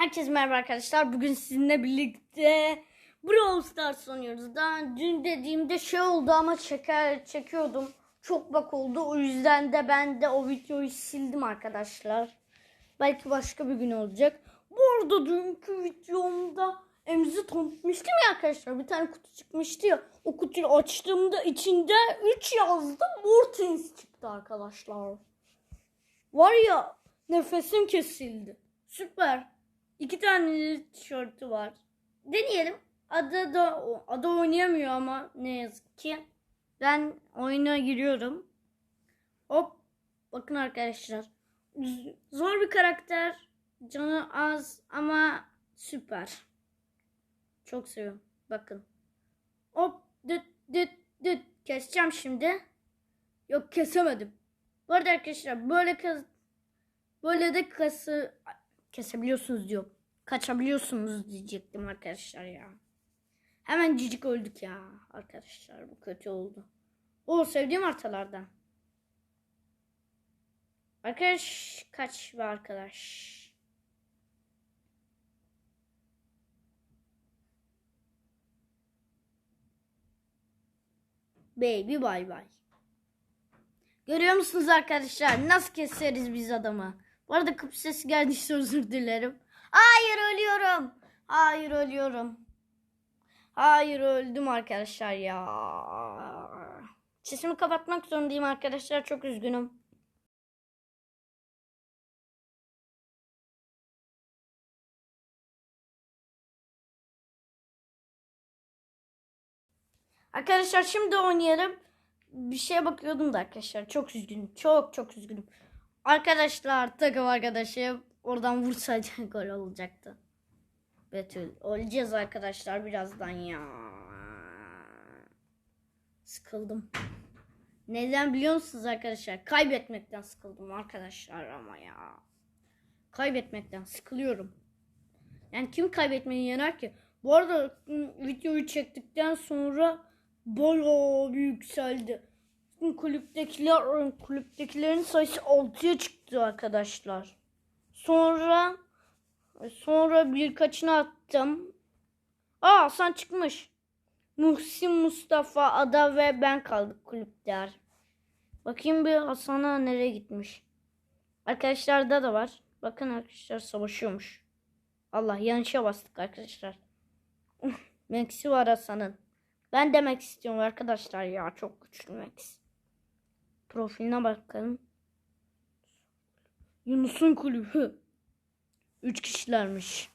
Herkese merhaba arkadaşlar. Bugün sizinle birlikte Brawl Stars oynuyoruz. Daha dün dediğimde şey oldu ama çeker çekiyordum. Çok bak oldu. O yüzden de ben de o videoyu sildim arkadaşlar. Belki başka bir gün olacak. Bu arada dünkü videomda emzi tanıtmıştım ya arkadaşlar. Bir tane kutu çıkmıştı ya. O kutuyu açtığımda içinde 3 yazdı. Mortins çıktı arkadaşlar. Var ya nefesim kesildi. Süper. İki tane tişörtü var. Deneyelim. Ada da ada oynayamıyor ama ne yazık ki. Ben oyuna giriyorum. Hop. Bakın arkadaşlar. Zor bir karakter. Canı az ama süper. Çok seviyorum. Bakın. Hop. Düt düt düt. Keseceğim şimdi. Yok kesemedim. Bu arada arkadaşlar böyle kaz böyle de kası kesebiliyorsunuz diyor. Kaçabiliyorsunuz diyecektim arkadaşlar ya. Hemen cicik öldük ya arkadaşlar. Bu kötü oldu. O sevdiğim haritalardan. Arkadaş kaç ve arkadaş. Baby bye bye. Görüyor musunuz arkadaşlar? Nasıl keseriz biz adamı? Bu arada kapı sesi geldiyse özür dilerim. Hayır ölüyorum. Hayır ölüyorum. Hayır öldüm arkadaşlar ya. Sesimi kapatmak zorundayım arkadaşlar. Çok üzgünüm. Arkadaşlar şimdi oynayalım. Bir şeye bakıyordum da arkadaşlar. Çok üzgünüm. Çok çok üzgünüm. Arkadaşlar takım arkadaşım oradan vursaydı gol olacaktı. Betül. Olacağız arkadaşlar birazdan ya. Sıkıldım. Neden biliyor musunuz arkadaşlar? Kaybetmekten sıkıldım arkadaşlar ama ya. Kaybetmekten sıkılıyorum. Yani kim kaybetmeyi yener ki? Bu arada ım, videoyu çektikten sonra bayağı bir yükseldi. Kulüptekiler, kulüptekilerin sayısı 6'ya çıktı arkadaşlar. Sonra sonra birkaçını attım. Aa Hasan çıkmış. Muhsin Mustafa, Ada ve ben kaldık kulüpler. Bakayım bir Hasan'a nereye gitmiş. Arkadaşlarda da var. Bakın arkadaşlar savaşıyormuş. Allah yanlışa bastık arkadaşlar. Max'i var Hasan'ın. Ben demek istiyorum arkadaşlar ya. Çok güçlü Max. Profiline bakalım. Yunus'un kulübü. Üç kişilermiş.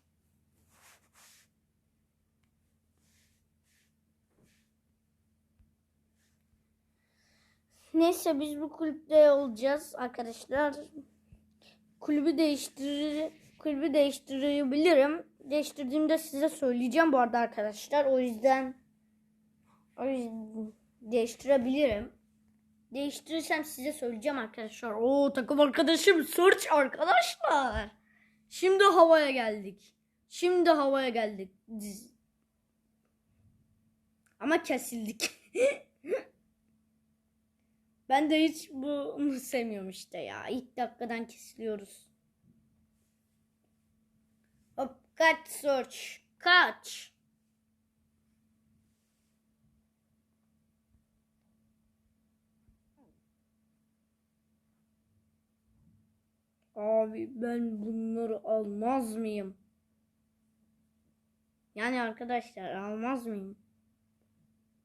Neyse biz bu kulüpte olacağız arkadaşlar. Kulübü değiştirir kulübü değiştirebilirim. Değiştirdiğimde size söyleyeceğim bu arada arkadaşlar. O yüzden o yüzden değiştirebilirim. Değiştirirsem size söyleyeceğim arkadaşlar. Oo takım arkadaşım search arkadaşlar. Şimdi havaya geldik. Şimdi havaya geldik. Ama kesildik. ben de hiç bunu sevmiyorum işte ya. İlk dakikadan kesiliyoruz. Hop kaç search. Kaç. Abi ben bunları almaz mıyım? Yani arkadaşlar almaz mıyım?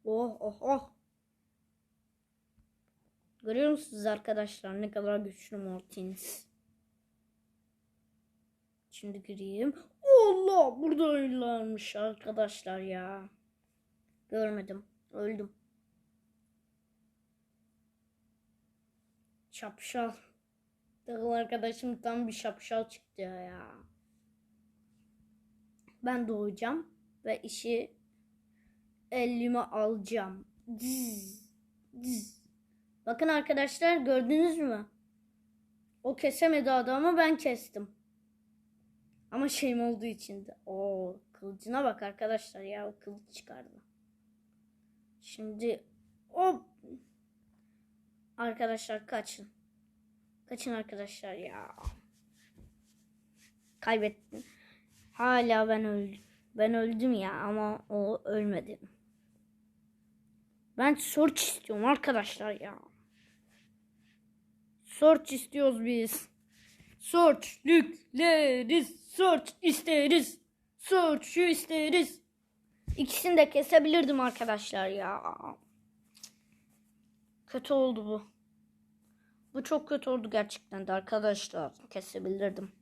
Oh oh oh. Görüyor musunuz arkadaşlar ne kadar güçlü Mortins? Şimdi gireyim. Allah burada öylelermiş arkadaşlar ya. Görmedim. Öldüm. Şapşal. Takım arkadaşım tam bir şapşal çıktı ya. Ben doğacağım ve işi elime alacağım. Zzz, zzz. Bakın arkadaşlar gördünüz mü? O kesemedi adamı ben kestim. Ama şeyim olduğu için de. Oo, kılıcına bak arkadaşlar ya o kılıç çıkardı. Şimdi hop. Arkadaşlar kaçın. Kaçın arkadaşlar ya. Kaybettim. Hala ben öldüm. Ben öldüm ya ama o ölmedi. Ben search istiyorum arkadaşlar ya. Search istiyoruz biz. Search yükleriz. Search isteriz. Search isteriz. İkisini de kesebilirdim arkadaşlar ya. Kötü oldu bu. Bu çok kötü oldu gerçekten de arkadaşlar. Kesebilirdim.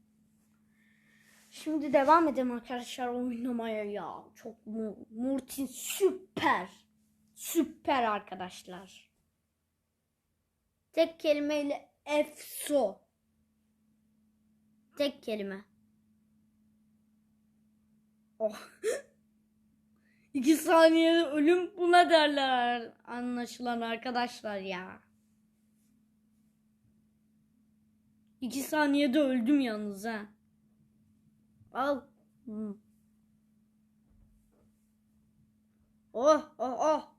Şimdi devam edelim arkadaşlar oynamaya ya. Çok mu Murtin süper. Süper arkadaşlar. Tek kelimeyle efso. Tek kelime. Oh. İki saniyede ölüm buna derler. Anlaşılan arkadaşlar ya. İki saniyede öldüm yalnız ha. Al. Hı. Oh oh oh.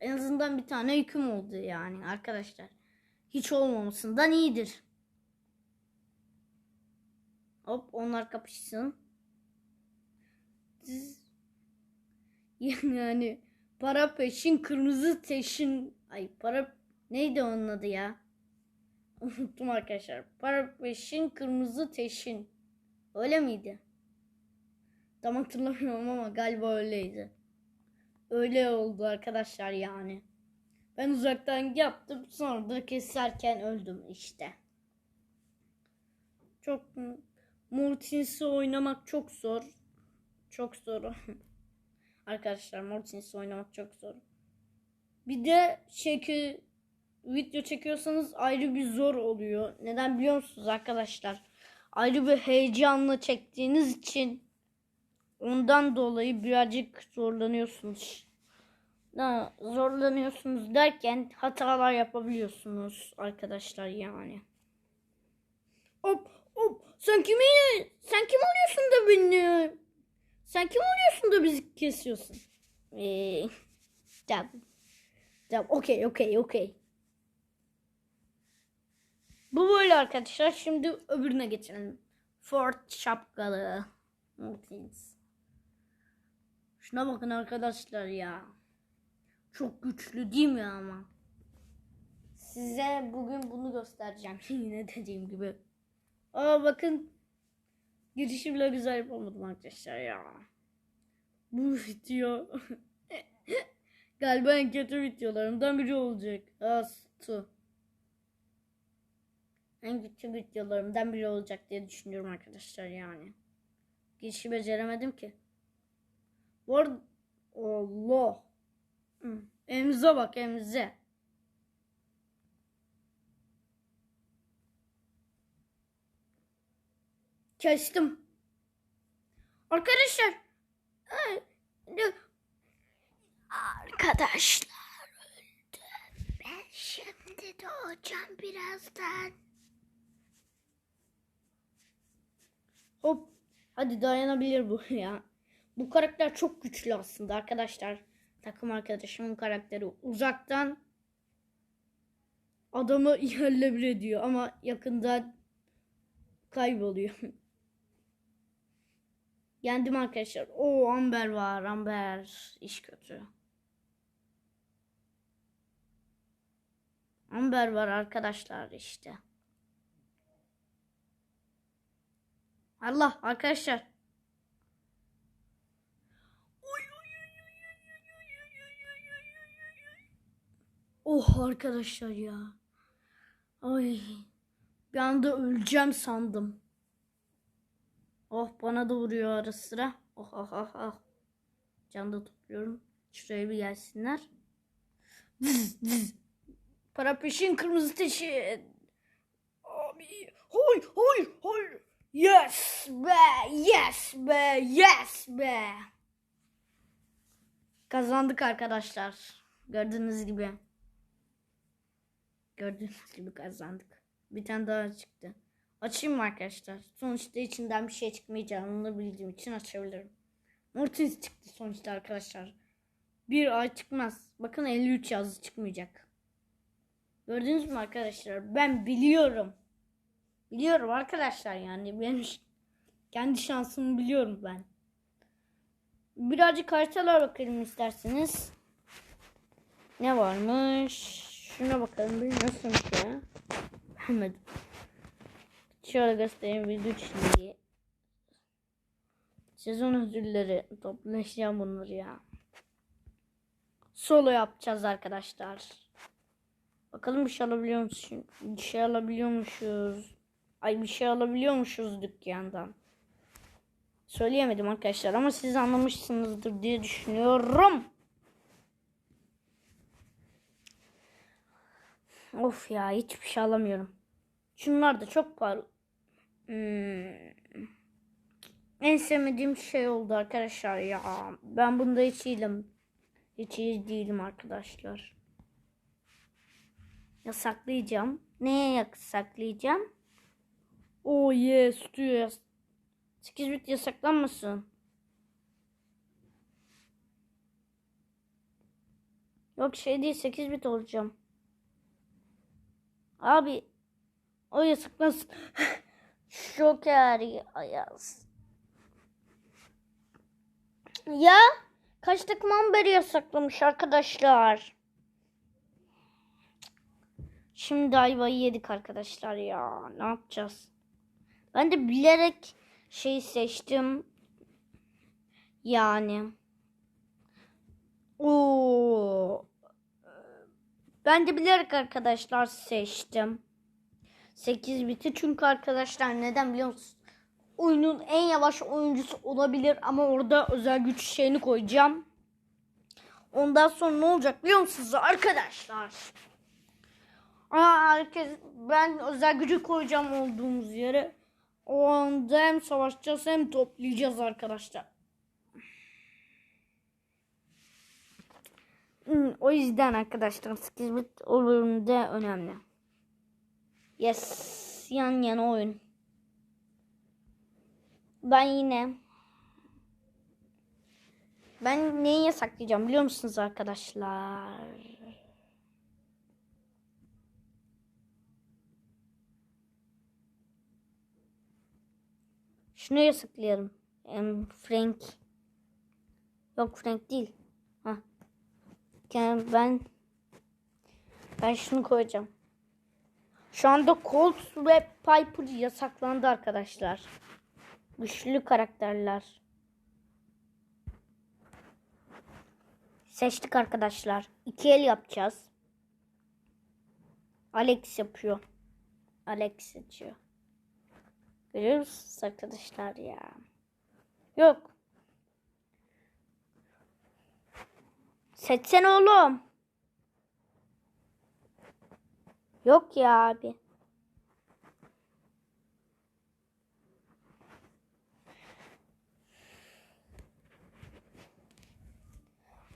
En azından bir tane yüküm oldu yani arkadaşlar. Hiç olmamasından iyidir. Hop onlar kapışsın. Yani para peşin kırmızı teşin ay para neydi onun adı ya? Unuttum arkadaşlar. Para peşin kırmızı teşin. Öyle miydi? Tam hatırlamıyorum ama galiba öyleydi. Öyle oldu arkadaşlar yani. Ben uzaktan yaptım sonra da keserken öldüm işte. Çok Mortins'i oynamak çok zor. Çok zor. arkadaşlar Mortins'i oynamak çok zor. Bir de şekil video çekiyorsanız ayrı bir zor oluyor. Neden biliyor musunuz arkadaşlar? Ayrı bir heyecanla çektiğiniz için ondan dolayı birazcık zorlanıyorsunuz. Ha, zorlanıyorsunuz derken hatalar yapabiliyorsunuz arkadaşlar yani. Hop hop sen kimi sen kim oluyorsun da beni sen kim oluyorsun da bizi kesiyorsun? Eee tamam. Tamam okey okey okey. Bu böyle arkadaşlar. Şimdi öbürüne geçelim. Ford şapkalı. Martins. Şuna bakın arkadaşlar ya. Çok güçlü değil mi ama? Size bugün bunu göstereceğim. Yine dediğim gibi. Aa bakın. Girişi bile güzel yapamadım arkadaşlar ya. Bu video. Galiba en kötü videolarımdan biri olacak. Astu. En kötü videolarımdan biri olacak diye düşünüyorum arkadaşlar yani. Girişi beceremedim ki. Bu Allah. Emze bak emze. Kestim. Arkadaşlar. Arkadaşlar öldüm. Ben şimdi doğacağım birazdan. Hop. Hadi dayanabilir bu ya. Bu karakter çok güçlü aslında arkadaşlar. Takım arkadaşımın karakteri uzaktan adamı yerle bir ediyor ama yakından kayboluyor. Yendim arkadaşlar. O Amber var. Amber iş kötü. Amber var arkadaşlar işte. Allah arkadaşlar. Oh arkadaşlar ya. Ay. Bir anda öleceğim sandım. Oh bana da vuruyor ara sıra. Oh oh oh oh. Can da topluyorum. Şuraya bir gelsinler. Vız, vız. Para peşin kırmızı teşin. Abi. Hoy hoy hoy. Yes be yes be yes be. Kazandık arkadaşlar. Gördüğünüz gibi. Gördüğünüz gibi kazandık. Bir tane daha çıktı. Açayım mı arkadaşlar? Sonuçta içinden bir şey çıkmayacağını bildiğim için açabilirim. Mortis çıktı sonuçta arkadaşlar. Bir ay çıkmaz. Bakın 53 yazı çıkmayacak. Gördünüz mü arkadaşlar? Ben biliyorum. Biliyorum arkadaşlar yani benim Kendi şansımı biliyorum ben. Birazcık haritalara bakalım isterseniz. Ne varmış? Şuna bakalım bir nasılmış ya? Beğenmedim. Şöyle göstereyim video çizgiyi. Sezon ödülleri toplayacağım bunları ya. Solo yapacağız arkadaşlar. Bakalım bir şey alabiliyor musunuz? Bir şey alabiliyormuşuz. Ay bir şey alabiliyormuşuz dükkandan. Söyleyemedim arkadaşlar ama siz anlamışsınızdır diye düşünüyorum. Of ya hiçbir şey alamıyorum. Şunlar da çok pahalı. Hmm. En sevmediğim şey oldu arkadaşlar ya. Ben bunda hiç iyiyim. Hiç iyi değilim arkadaşlar. Yasaklayacağım. Neye yasaklayacağım? Oh yes, stüdyo 8 bit yasaklanmasın. Yok şey değil 8 bit olacağım. Abi o yasaklansın. Şoker Ayaz. Ya kaç takımdan beri yasaklamış arkadaşlar. Şimdi ayvayı yedik arkadaşlar ya. Ne yapacağız? Ben de bilerek şey seçtim. Yani. Oo. Ben de bilerek arkadaşlar seçtim. 8 biti çünkü arkadaşlar neden biliyor musunuz? Oyunun en yavaş oyuncusu olabilir ama orada özel güç şeyini koyacağım. Ondan sonra ne olacak biliyor musunuz arkadaşlar? Aa, herkes ben özel gücü koyacağım olduğumuz yere. O anda hem savaşacağız hem toplayacağız arkadaşlar. Hmm, O yüzden arkadaşlar 8 bit oyunda önemli. Yes. Yan yana oyun. Ben yine ben neyi yasaklayacağım biliyor musunuz arkadaşlar? Şunu yasaklayalım. Em, Frank. Yok Frank değil. Ha. Yani ben ben şunu koyacağım. Şu anda Colt ve Piper yasaklandı arkadaşlar. Güçlü karakterler. Seçtik arkadaşlar. İki el yapacağız. Alex yapıyor. Alex seçiyor. Görüyor musunuz arkadaşlar ya? Yok. Seçsene oğlum. Yok ya abi.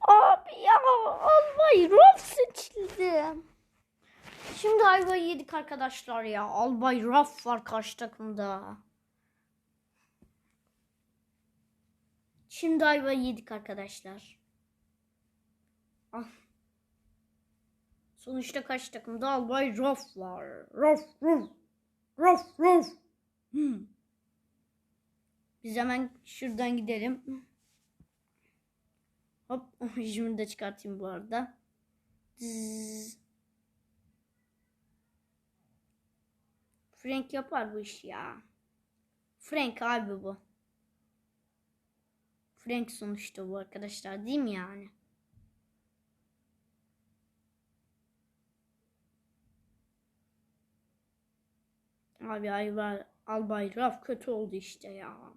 Abi ya Albay Raf seçildi. Şimdi ayvayı yedik arkadaşlar ya. Albay Raf var karşı takımda. Şimdi ayvayı yedik arkadaşlar. Ah. Sonuçta karşı takımda Albay Raf var. Raf Raf. Raf Raf. Hmm. Biz hemen şuradan gidelim. Hop. Jimini de çıkartayım bu arada. Zzz. Frank yapar bu işi ya. Frank abi bu. Frank sonuçta bu arkadaşlar değil mi yani? Abi Ayvar, Albay Raf kötü oldu işte ya.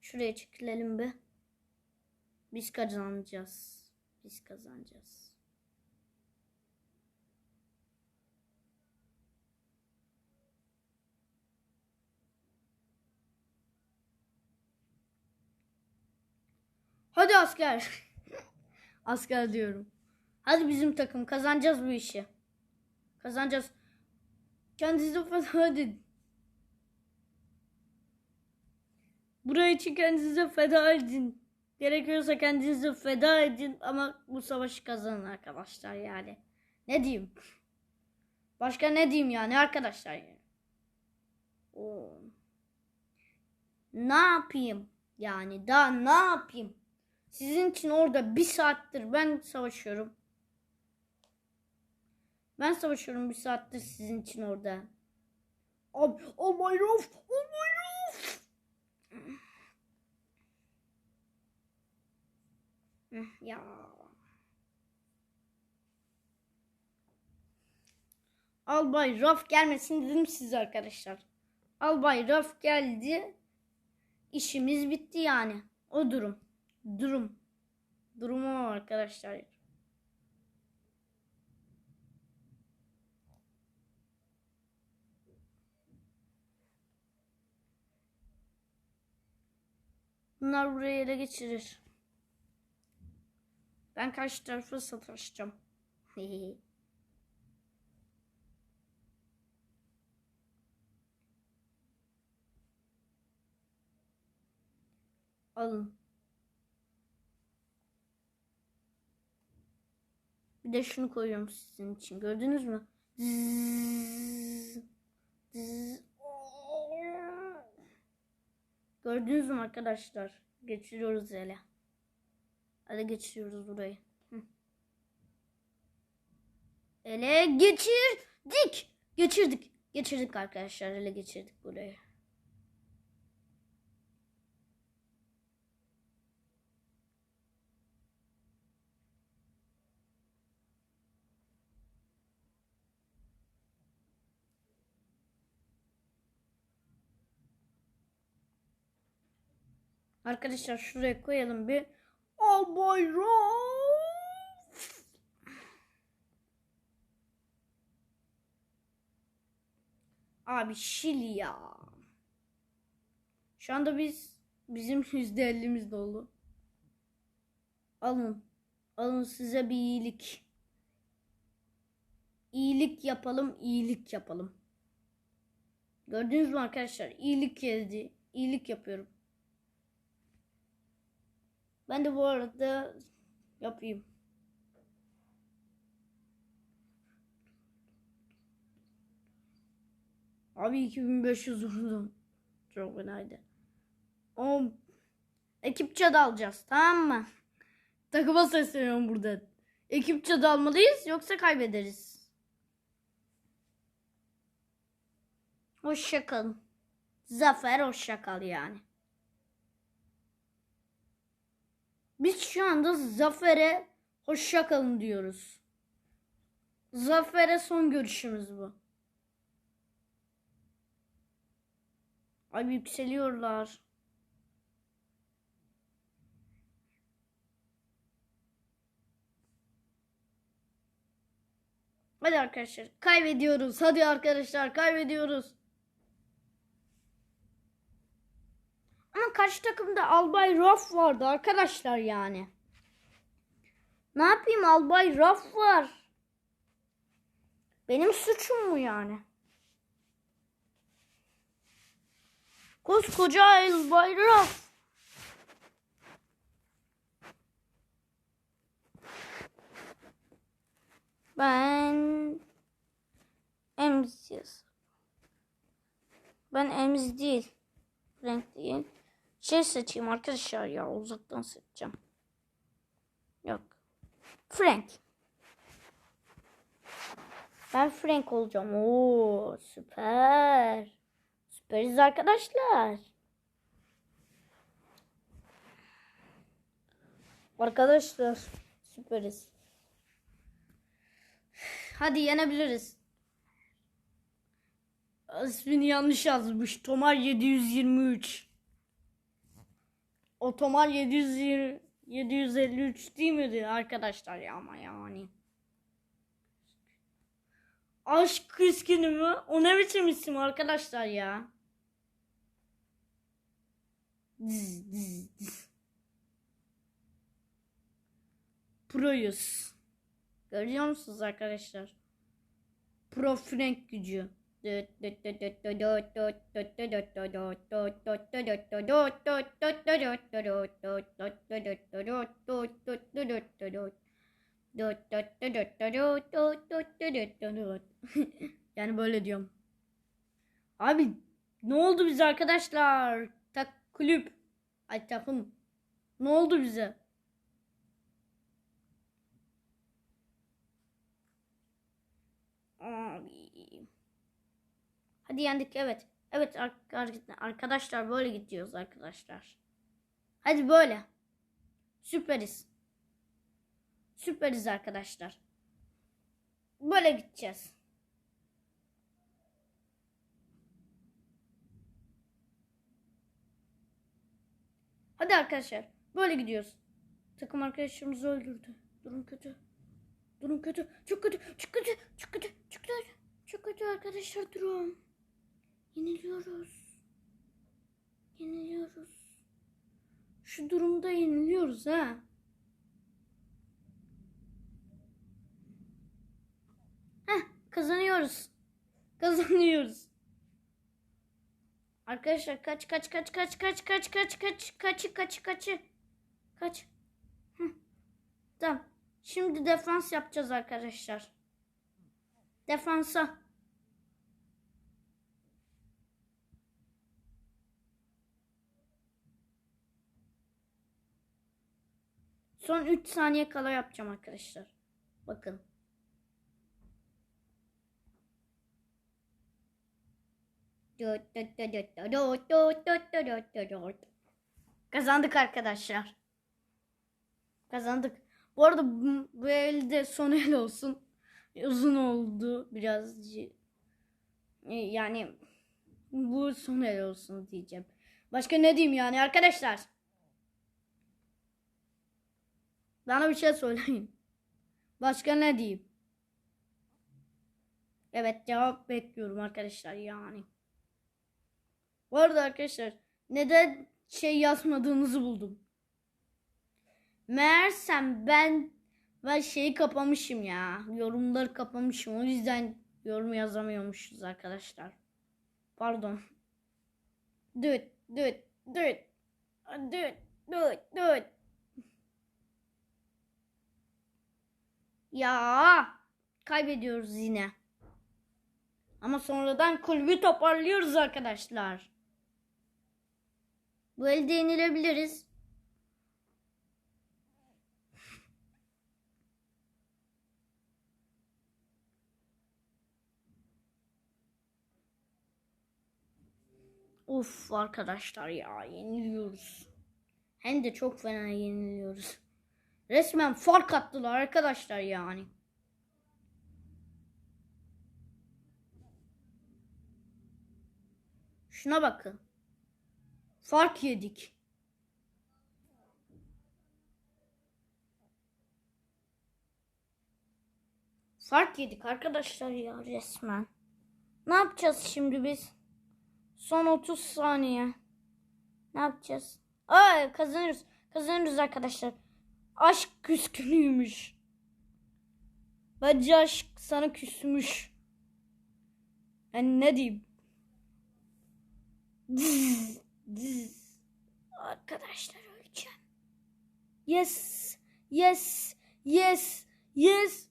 Şuraya çekilelim bir. Biz kazanacağız. Biz kazanacağız. Hadi asker. asker diyorum. Hadi bizim takım kazanacağız bu işi. Kazanacağız. Kendinizi feda edin. Buraya için kendinize feda edin. Gerekiyorsa kendinizi feda edin ama bu savaşı kazanın arkadaşlar yani. Ne diyeyim? Başka ne diyeyim yani arkadaşlar? Oo. Ne yapayım? Yani daha ne yapayım? Sizin için orada bir saattir ben savaşıyorum. Ben savaşıyorum bir saattir sizin için orada. Abi, oh my roof, oh my roof. Ya. Albay Raf gelmesin dedim size arkadaşlar. Albay Raf geldi. İşimiz bitti yani. O durum. Durum. Durumu arkadaşlar. Bunlar burayı ele geçirir. Ben karşı tarafa sataşacağım. Alın. Bir de şunu koyuyorum sizin için. Gördünüz mü? Zzz, zzz. Gördünüz mü arkadaşlar? Geçiriyoruz ele. Hadi geçiriyoruz burayı. Hı. Ele geçirdik. Geçirdik. Geçirdik arkadaşlar. Ele geçirdik burayı. Arkadaşlar şuraya koyalım bir. Albay Rauf. Abi Şili ya. Şu anda biz bizim yüzde ellimiz dolu. Alın. Alın size bir iyilik. İyilik yapalım, iyilik yapalım. Gördünüz mü arkadaşlar? İyilik geldi. İyilik yapıyorum. Ben de bu arada yapayım. Abi 2500 vurdum. Çok fenaydı. O ekipçe dalacağız tamam mı? Takıma sesleniyorum burada. Ekipçe dalmalıyız yoksa kaybederiz. Hoşçakalın. Zafer hoşçakal yani. Biz şu anda Zafer'e hoşça kalın diyoruz. Zafer'e son görüşümüz bu. Ay yükseliyorlar. Hadi arkadaşlar kaybediyoruz. Hadi arkadaşlar kaybediyoruz. Ama karşı takımda Albay Raf vardı arkadaşlar yani. Ne yapayım Albay Raf var. Benim suçum mu yani? Koskoca Albay Raf. Ben Emz Ben Emz değil. Renk değil. Şey seçeyim arkadaşlar ya uzaktan seçeceğim. Yok. Frank. Ben Frank olacağım. Oo süper. Süperiz arkadaşlar. Arkadaşlar süperiz. Hadi yenebiliriz. İsmini yanlış yazmış. Tomar 723. Otomar 720, 753 değil miydi arkadaşlar ya ama yani. Aşk küskünü mü? O ne biçim isim arkadaşlar ya? Diz, diz, diz. Proyuz. Görüyor musunuz arkadaşlar? Pro Frank gücü. yani böyle diyorum. Abi ne oldu bize arkadaşlar? Tak kulüp. Ay takım. Ne oldu bize? Abi. Hadi yendik evet. Evet ar- ar- arkadaşlar böyle gidiyoruz arkadaşlar. Hadi böyle. Süperiz. Süperiz arkadaşlar. Böyle gideceğiz. Hadi arkadaşlar. Böyle gidiyoruz. Takım arkadaşlarımızı öldürdü. Durum kötü. Durum kötü. Çok kötü. Çok kötü. Çok kötü. Çok kötü. Çok kötü arkadaşlar durum. Yeniliyoruz. Yeniliyoruz. Şu durumda yeniliyoruz ha. Heh, kazanıyoruz. Kazanıyoruz. Arkadaşlar kaç kaç kaç kaç kaç kaç kaç kaç kaç kaç kaç kaç. Hı. Tamam. Şimdi defans yapacağız arkadaşlar. Defansa. Son 3 saniye kala yapacağım arkadaşlar. Bakın. Kazandık arkadaşlar. Kazandık. Bu arada bu, elde son el olsun. Uzun oldu biraz. Yani bu son el olsun diyeceğim. Başka ne diyeyim yani arkadaşlar? Bana bir şey söyleyin. Başka ne diyeyim? Evet cevap bekliyorum arkadaşlar yani. Bu arada arkadaşlar neden şey yazmadığınızı buldum. Meğersem ben ben şeyi kapamışım ya. Yorumları kapamışım. O yüzden yorum yazamıyormuşuz arkadaşlar. Pardon. Düt düt düt. Düt düt düt. Ya kaybediyoruz yine. Ama sonradan kulübü toparlıyoruz arkadaşlar. Bu elde yenilebiliriz. Of arkadaşlar ya yeniliyoruz. Hem de çok fena yeniliyoruz. Resmen fark attılar arkadaşlar yani. Şuna bakın. Fark yedik. Fark yedik arkadaşlar ya resmen. Ne yapacağız şimdi biz? Son 30 saniye. Ne yapacağız? Aa kazanırız. Kazanırız arkadaşlar. Aşk küskünüymüş. Bence aşk sana küsmüş. Yani ne diyeyim? Arkadaşlar öleceğim. Yes. Yes. Yes. Yes.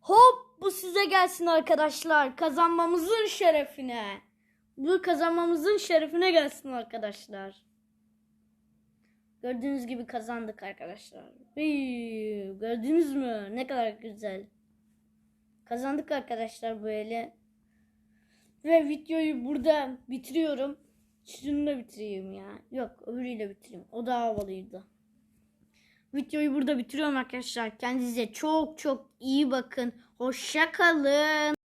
Hop bu size gelsin arkadaşlar. Kazanmamızın şerefine. Bu kazanmamızın şerefine gelsin arkadaşlar. Gördüğünüz gibi kazandık arkadaşlar. Gördünüz mü? Ne kadar güzel. Kazandık arkadaşlar böyle. Ve videoyu burada bitiriyorum. Şunu da bitireyim ya. Yok öbürüyle bitireyim. O da havalıydı. Videoyu burada bitiriyorum arkadaşlar. Kendinize çok çok iyi bakın. Hoşça kalın.